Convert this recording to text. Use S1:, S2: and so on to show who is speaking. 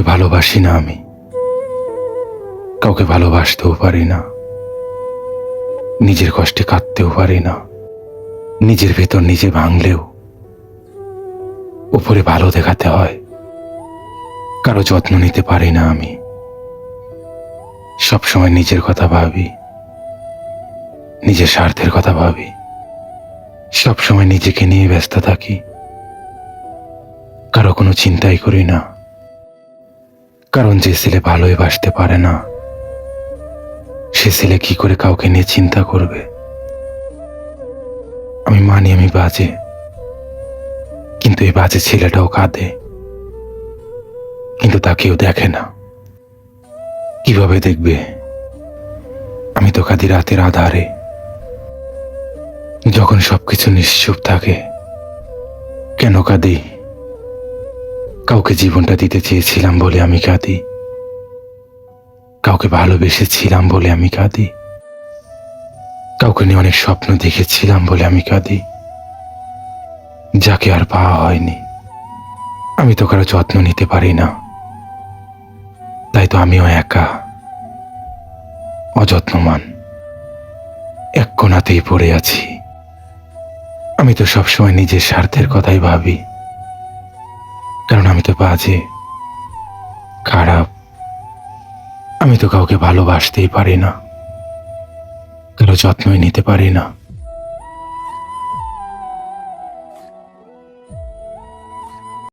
S1: কাউকে ভালোবাসি না আমি। কাউকে ভালোবাসতেও পারি না। নিজের কষ্টে কাঁদতেও পারি না। নিজের ভেতর নিজে ভাঙলেও উপরে ভালো দেখাতে হয়। কারও যত্ন নিতে পারি না আমি। সবসময় নিজের কথা ভাবি। নিজের স্বার্থের কথা ভাবি। সবসময় নিজেকে নিয়ে ব্যস্ত থাকি। কারও কোনো চিন্তাই করি না। কারণ যে ছেলে ভালোই বাসতে পারে না, সে ছেলে কি করে কাউকে নিয়ে চিন্তা করবে? আমি মানি আমি বাজে, কিন্তু এই বাজে ছেলেটাও কাঁদে, কিন্তু তা কেউ দেখে না। কীভাবে দেখবে? আমি তো কাঁদি রাতের আধারে। যখন সবকিছু নিশ্চুপ থাকে, কেন কাঁদি? কাউকে জীবনটা দিতে চেয়েছিলাম বলে আমি কাঁদি। কাউকে ভালোবেসেছিলাম বলে আমি কাঁদি। কাউকে নিয়ে অনেক স্বপ্ন দেখেছিলাম বলে আমি কাঁদি। যাকে আর পাওয়া হয়নি। আমি তো কারও যত্ন নিতে পারি না। তাই তো আমিও একা, অযত্নমান, এক কোনাতেই পড়ে আছি। আমি তো সবসময় নিজের স্বার্থের কথাই ভাবি। কারণ আমি তো বাজে, খারাপ। আমি তো কাউকে ভালোবাসতেই পারি না, কারও যত্নই নিতে পারি না।